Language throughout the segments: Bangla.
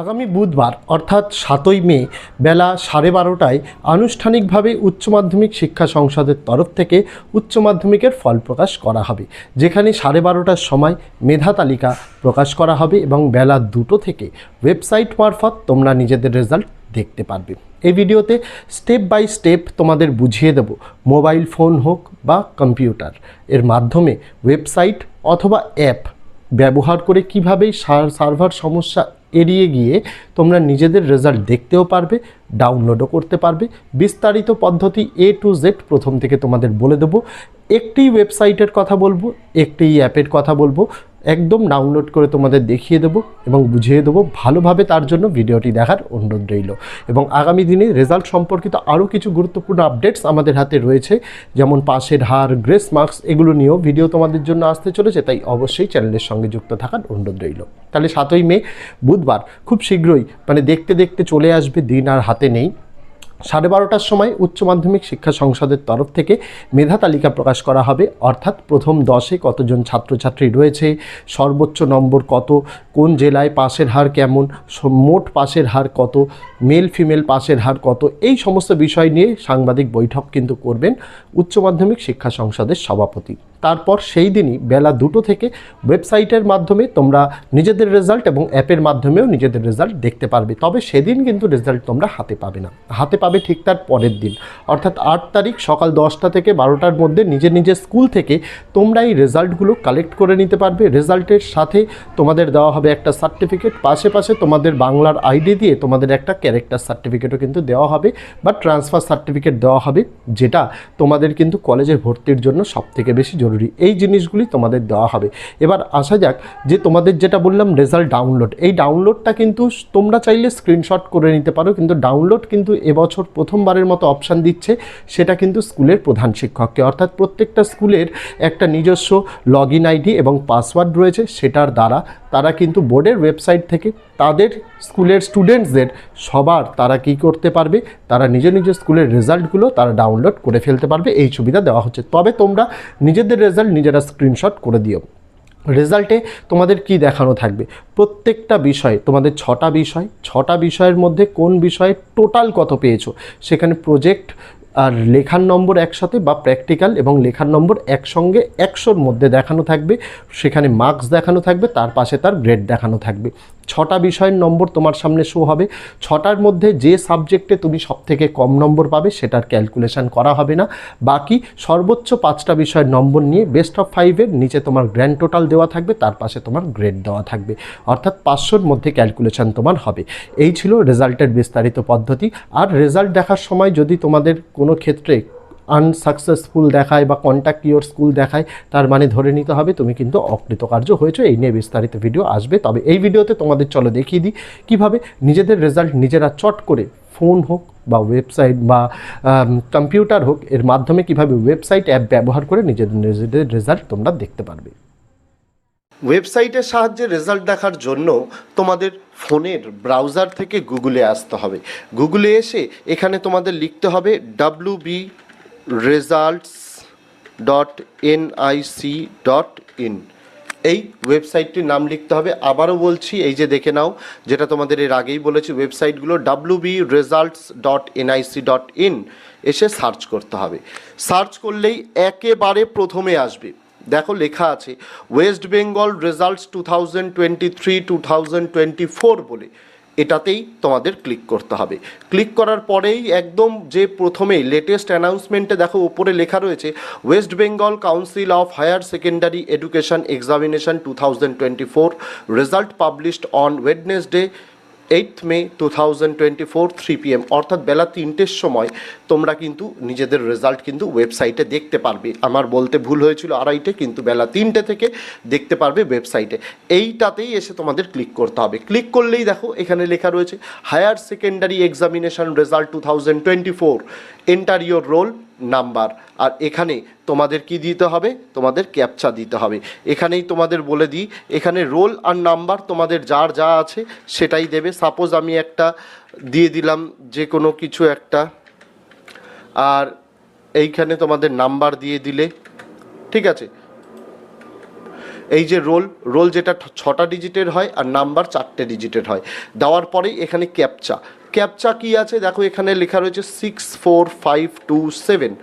আগামী বুধবার, অর্থাৎ সাতই মে, বেলা সাড়ে বারোটায় আনুষ্ঠানিকভাবে উচ্চ মাধ্যমিক শিক্ষা সংসদের তরফ থেকে উচ্চ মাধ্যমিকের ফল প্রকাশ করা হবে। যেখানে সাড়ে বারোটার সময় মেধা তালিকা প্রকাশ করা হবে এবং বেলা দুটো থেকে ওয়েবসাইট মারফত তোমরা নিজেদের রেজাল্ট দেখতে পারবে। এই ভিডিওতে স্টেপ বাই স্টেপ তোমাদের বুঝিয়ে দেব, মোবাইল ফোন হোক বা কম্পিউটার। এর মাধ্যমে ওয়েবসাইট অথবা অ্যাপ ব্যবহার করে কীভাবে সার্ভার সমস্যা এড়িয়ে গিয়ে তোমরা নিজেদের রেজাল্ট দেখতেও পারবে ডাউনলোডও করতে পারবে। বিস্তারিত পদ্ধতি এ টু জেড প্রথম থেকে তোমাদের বলে দেবো। একটি ওয়েবসাইটের কথা বলব, একটি অ্যাপের কথা বলব। একদম ডাউনলোড করে তোমাদের দেখিয়ে দেবো এবং বুঝিয়ে দেবো ভালোভাবে তার জন্য ভিডিওটি দেখার অনুরোধ রইল। এবং আগামী দিনে রেজাল্ট সম্পর্কিত আরও কিছু গুরুত্বপূর্ণ আপডেটস আমাদের হাতে রয়েছে, যেমন পাশের হার গ্রেস মার্কস এগুলো নিয়েও ভিডিও তোমাদের জন্য আসতে চলেছে, তাই অবশ্যই চ্যানেলের সঙ্গে যুক্ত থাকার অনুরোধ রইল। তাহলে সাতই মে, বুধবার, খুব শীঘ্রই মানে দেখতে দেখতে চলে আসবে, দিন আর হাতে নেই। সাড়ে বারোটার সময় উচ্চ মাধ্যমিক শিক্ষা সংসদের তরফ থেকে মেধা তালিকা প্রকাশ করা হবে। অর্থাৎ প্রথম দশে কতজন ছাত্রছাত্রী রয়েছে, সর্বোচ্চ নম্বর কত, কোন জেলায় পাশের হার কেমন মোট পাশের হার কত, মেল ফিমেল পাশের হার কত, এই সমস্ত বিষয় নিয়ে সাংবাদিক বৈঠক কিন্তু করবেন উচ্চ মাধ্যমিক শিক্ষা সংসদের সভাপতি। তারপর সেই দিনই বেলা দুটো থেকে ওয়েবসাইটের মাধ্যমে তোমরা নিজেদের রেজাল্ট এবং অ্যাপের মাধ্যমেও নিজেদের রেজাল্ট দেখতে পারবে। তবে সেদিন কিন্তু রেজাল্ট তোমরা হাতে পাবে না। হাতে পাবে ঠিক তার পরের দিন। অর্থাৎ আট তারিখ সকাল দশটা থেকে বারোটার মধ্যে নিজের নিজের স্কুল থেকে তোমরা এই রেজাল্টগুলো কালেক্ট করে নিতে পারবে। রেজাল্টের সাথে তোমাদের দেওয়া হবে একটা সার্টিফিকেট। পাশে পাশে তোমাদের বাংলার আইডি দিয়ে তোমাদের একটা ক্যারেক্টার সার্টিফিকেটও কিন্তু দেওয়া হবে বা ট্রান্সফার সার্টিফিকেট দেওয়া হবে, যেটা তোমাদের কিন্তু কলেজে ভর্তির জন্য সবথেকে বেশি জরুরি। এই জিনিসগুলি তোমাদের দেওয়া হবে। এবার আসা যাক যে তোমাদের যেটা বললাম রেজাল্ট ডাউনলোড। এই ডাউনলোডটা কিন্তু তোমরা চাইলে স্ক্রিনশট করে নিতে পারো, কিন্তু ডাউনলোড কিন্তু এবছর প্রথমবারের মতো অপশান দিচ্ছে, সেটা কিন্তু স্কুলের প্রধান শিক্ষককে। অর্থাৎ প্রত্যেকটা স্কুলের একটা নিজস্ব লগ ইন আইডি এবং পাসওয়ার্ড রয়েছে, সেটার দ্বারা তারা কিন্তু বোর্ডের ওয়েবসাইট থেকে তাদের স্কুলের স্টুডেন্টসদের সবার তারা কি করতে পারবে? তারা নিজ নিজ স্কুলের রেজাল্টগুলো তারা ডাউনলোড করে ফেলতে পারবে। এই সুবিধা দেওয়া হচ্ছে। তবে তোমরা নিজেদের রেজাল্ট নিজেরা স্ক্রিনশট করে দিও। রেজাল্টে তোমাদের কি দেখানো থাকবে? প্রত্যেকটা বিষয়, তোমাদের ছটা বিষয়, ছটা বিষয়ের মধ্যে কোন বিষয়ে টোটাল কত পেয়েছ? সেখানে প্রজেক্ট আর লেখার নম্বর একসাথে বা প্র্যাকটিক্যাল এবং লেখার নম্বর একসঙ্গে একশোর মধ্যে দেখানো থাকবে। সেখানে মার্কস দেখানো থাকবে, তার পাশে তার গ্রেড দেখানো থাকবে। ছটা বিষয়ের নম্বর তোমার সামনে শো হবে। ছটার মধ্যে যে সাবজেক্টে তুমি সবথেকে কম নম্বর পাবে সেটার ক্যালকুলেশন করা হবে না। বাকি সর্বোচ্চ পাঁচটা বিষয়ের নম্বর নিয়ে বেস্ট অফ ফাইভের নিচে তোমার গ্র্যান্ড টোটাল দেওয়া থাকবে, তার পাশে তোমার গ্রেড দেওয়া থাকবে। অর্থাৎ পাঁচশোর মধ্যে ক্যালকুলেশন তোমার হবে। এই ছিল রেজাল্টের বিস্তারিত পদ্ধতি। আর রেজাল্ট দেখার সময় যদি তোমাদের কোনো ক্ষেত্রে আনসাকসেসফুল দেখায় বা কন্ট্যাক্ট ইয়োর স্কুল দেখায়, তার মানে ধরে নিতে হবে তুমি কিন্তু অকৃতকার্য হয়েছো। এই নিয়ে বিস্তারিত ভিডিও আসবে। তবে এই ভিডিওতে তোমাদের চলো দেখিয়ে দিই কীভাবে নিজেদের রেজাল্ট নিজেরা চট করে ফোন হোক বা ওয়েবসাইট বা কম্পিউটার হোক, এর মাধ্যমে কীভাবে ওয়েবসাইট অ্যাপ ব্যবহার করে নিজেদের নিজেদের রেজাল্ট তোমরা দেখতে পারবে। ওয়েবসাইটের সাহায্যে রেজাল্ট দেখার জন্য তোমাদের ফোনের ব্রাউজার থেকে গুগলে আসতে হবে। গুগলে এসে এখানে তোমাদের লিখতে হবে W results dot NIC dot in এই ওয়েবসাইটটির নাম লিখতে হবে। আবারও বলছি, এই যে দেখে নাও, যেটা তোমাদের এর আগেই বলেছি ওয়েবসাইটগুলো W B results dot NIC dot in এসে সার্চ করতে হবে। সার্চ করলেই একেবারে প্রথমে আসবে। দেখো, লেখা আছে West Bengal results two thousand twenty three two thousand twenty four বলে। এটাতেই তোমাদের ক্লিক করতে হবে। ক্লিক করার পরেই একদম যে প্রথমেই লেটেস্ট অ্যানাউন্সমেন্টে দেখো উপরে লেখা রয়েছে West Bengal council of higher secondary education examination two thousand twenty four result published on Wednesday eight May two thousand twenty four three PM অর্থাৎ বেলা তিনটের সময় তোমরা কিন্তু নিজেদের রেজাল্ট কিন্তু ওয়েবসাইটে দেখতে পারবে। আমার বলতে ভুল হয়েছিল আড়াইটে, কিন্তু বেলা তিনটে থেকে দেখতে পারবে ওয়েবসাইটে এইটাতেই এসে তোমাদের ক্লিক করতে হবে। ক্লিক করলেই দেখো, এখানে লেখা রয়েছে higher secondary examination result two thousand twenty four enter your roll number. আর এখানে তোমাদের কি দিতে হবে? তোমাদের ক্যাপচা দিতে হবে। এখানেই তোমাদের বলে দিই, এখানে রোল আর নাম্বার তোমাদের যার যা আছে সেটাই দেবে। সাপোজ আমি একটা দিয়ে দিলাম যে কোনো কিছু একটা, আর এইখানে তোমাদের নাম্বার দিয়ে দিলে, ঠিক আছে? এই যে রোল রোল যেটা ছটা ডিজিটের হয় আর নাম্বার চারটে ডিজিটের হয়। দেওয়ার পরেই এখানে ক্যাপচা। ক্যাপচা কি আছে? দেখো এখানে লেখা রয়েছে six four five two seven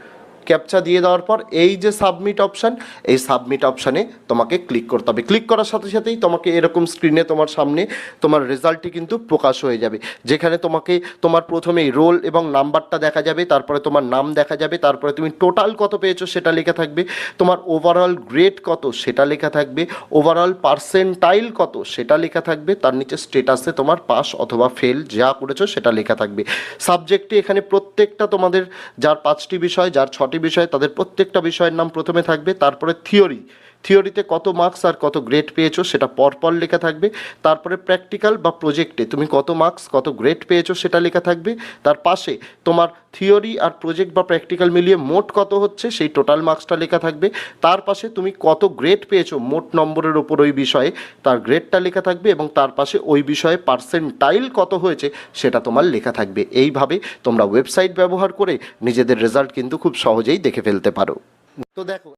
captcha দিয়ে দেওয়ার পর এই যে সাবমিট অপশান এই সাবমিট অপশানে তোমাকে ক্লিক করতে হবে। ক্লিক করার সাথে সাথেই তোমাকে এরকম স্ক্রিনে তোমার সামনে তোমার রেজাল্টটি কিন্তু প্রকাশ হয়ে যাবে। যেখানে তোমাকে তোমার প্রথমেই রোল এবং নাম্বারটা দেখা যাবে, তারপরে তোমার নাম দেখা যাবে, তারপরে তুমি টোটাল কত পেয়েছ সেটা লেখা থাকবে, তোমার ওভারঅল গ্রেড কত সেটা লেখা থাকবে ওভারঅল পার্সেন্টাইল কত সেটা লেখা থাকবে, তার নিচে স্টেটাসে তোমার পাস অথবা ফেল যা করেছ সেটা লেখা থাকবে। সাবজেক্টে এখানে প্রত্যেকটা তোমাদের যার পাঁচটি বিষয়, যার ছটি বিষয়, তাদের প্রত্যেকটা বিষয়ের নাম প্রথমে থাকবে, তারপরে থিওরি থিওরিতে কত মার্কস আর কত গ্রেড পেয়েছ সেটা পরপর লেখা থাকবে। তারপরে প্র্যাকটিক্যাল বা প্রজেক্টে তুমি কত মার্কস, কত গ্রেড পেয়েছ সেটা লেখা থাকবে। তার পাশে তোমার থিওরি আর প্রজেক্ট বা প্র্যাকটিক্যাল মিলিয়ে মোট কত হচ্ছে সেই টোটাল মার্কসটা লেখা থাকবে। তার পাশে তুমি কত গ্রেড পেয়েছ মোট নম্বরের ওপর ওই বিষয়ে তার গ্রেডটা লেখা থাকবে এবং তার পাশে ওই বিষয়ে পার্সেন্টাইল কত হয়েছে সেটা তোমার লেখা থাকবে। এইভাবে তোমরা ওয়েবসাইট ব্যবহার করে নিজেদের রেজাল্ট কিন্তু খুব সহজেই দেখে ফেলতে পারো। তো দেখো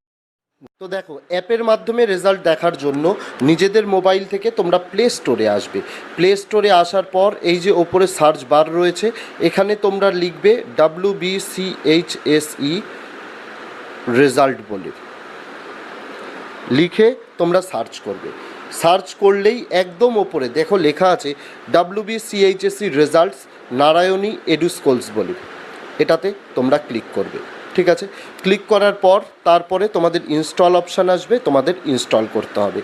তো দেখো, অ্যাপের মাধ্যমে রেজাল্ট দেখার জন্য নিজেদের মোবাইল থেকে তোমরা প্লে স্টোরে আসবে। প্লে স্টোরে আসার পর এই যে ওপরে সার্চ বার রয়েছে, এখানে তোমরা লিখবে ডাব্লিউ বি ই রেজাল্ট বলে। লিখে তোমরা সার্চ করবে। সার্চ করলেই একদম ওপরে, দেখো লেখা আছে W B results Narayani eduschools বলে। এটাতে তোমরা ক্লিক করবে। ঠিক আছে? ক্লিক করার পর তারপরে তোমাদের ইনস্টল অপশান আসবে, তোমাদের ইনস্টল করতে হবে।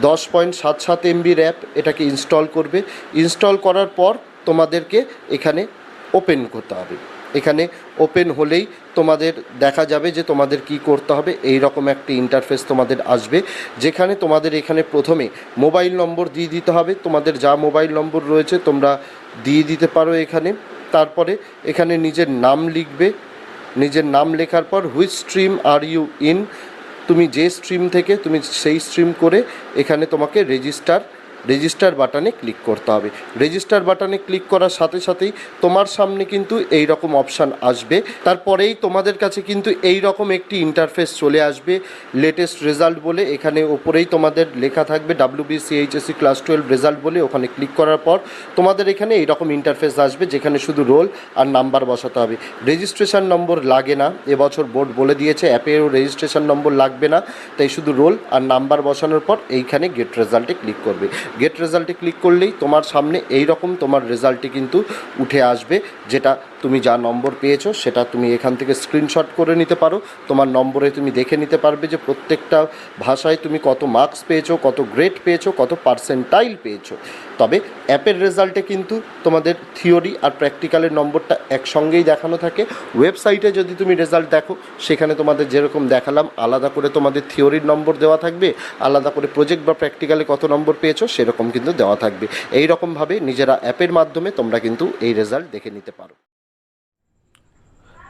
দশ পয়েন্ট সাত সাত এমবির অ্যাপ এটাকে ইনস্টল করবে। ইনস্টল করার পর তোমাদেরকে এখানে ওপেন করতে হবে। এখানে ওপেন হলেই তোমাদের দেখা যাবে যে তোমাদের কি করতে হবে এই রকম একটি ইন্টারফেস তোমাদের আসবে। যেখানে তোমাদের এখানে প্রথমে মোবাইল নম্বর দিয়ে দিতে হবে। তোমাদের যা মোবাইল নম্বর রয়েছে তোমরা দিয়ে দিতে পারো এখানে। তারপরে এখানে নিজের নাম লিখবে। নিজের নাম লেখার পর which stream are you in তুমি যে স্ট্রিম থেকে, তুমি সেই স্ট্রিম করে এখানে তোমাকে রেজিস্টার রেজিস্টার বাটনে ক্লিক করতে হবে। রেজিস্টার বাটনে ক্লিক করার সাথে সাথেই তোমার সামনে কিন্তু এই রকম অপশান আসবে। তারপরেই তোমাদের কাছে কিন্তু এই রকম একটি ইন্টারফেস চলে আসবে লেটেস্ট রেজাল্ট বলে। এখানে ওপরেই তোমাদের লেখা থাকবে W BCHSE class twelve result বলে, ওখানে ক্লিক করার পর তোমাদের এখানে এই রকম ইন্টারফেস আসবে, যেখানে শুধু রোল আর নাম্বার বসাতে হবে। রেজিস্ট্রেশন নম্বর লাগে না, এবছর বোর্ড বলে দিয়েছে, অ্যাপেও রেজিস্ট্রেশন নম্বর লাগবে না। তাই শুধু রোল আর নাম্বার বসানোর পর এইখানে গেট রেজাল্টে ক্লিক করবে। গেট রেজাল্টে ক্লিক করলেই তোমার সামনে এই রকম তোমার রেজাল্টটি কিন্তু উঠে আসবে, যেটা তুমি যা নম্বর পেয়েছ সেটা তুমি এখান থেকে স্ক্রিনশট করে নিতে পারো। তোমার নম্বরে তুমি দেখে নিতে পারবে যে প্রত্যেকটা ভাষায় তুমি কত মার্কস পেয়েছ, কত গ্রেড পেয়েছ, কত পার্সেন্টাইল পেয়েছ। তবে অ্যাপের রেজাল্টে কিন্তু তোমাদের থিওরি আর প্র্যাকটিক্যালের নম্বরটা একসঙ্গেই দেখানো থাকে। ওয়েবসাইটে যদি তুমি রেজাল্ট দেখো, সেখানে তোমাদের যেরকম দেখালাম, আলাদা করে তোমাদের থিওরির নম্বর দেওয়া থাকবে, আলাদা করে প্রজেক্ট বা প্র্যাকটিক্যালে কত নম্বর পেয়েছ, সেরকম কিন্তু দেওয়া থাকবে। এই রকমভাবে নিজেরা অ্যাপের মাধ্যমে তোমরা কিন্তু এই রেজাল্ট দেখে নিতে পারো।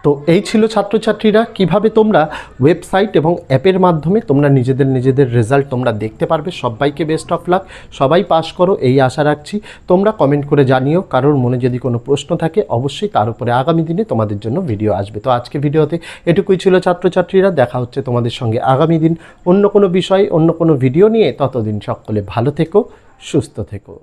তো এই ছিল ছাত্রছাত্রীরা, কীভাবে তোমরা ওয়েবসাইট এবং অ্যাপের মাধ্যমে তোমরা নিজেদের নিজেদের রেজাল্ট তোমরা দেখতে পারবে। সবাইকে বেস্ট অফ লাক সবাই পাস করো, এই আশা রাখছি। তোমরা কমেন্ট করে জানিও কারোর মনে যদি কোনো প্রশ্ন থাকে, অবশ্যই তার উপরে আগামী দিনে তোমাদের জন্য ভিডিও আসবে। তো আজকে ভিডিওতে এটুকুই ছিল ছাত্রছাত্রীরা। দেখা হচ্ছে তোমাদের সঙ্গে আগামী দিন অন্য কোনো বিষয়, অন্য কোনো ভিডিও নিয়ে। ততদিন সকলে ভালো থেকো, সুস্থ থেকো।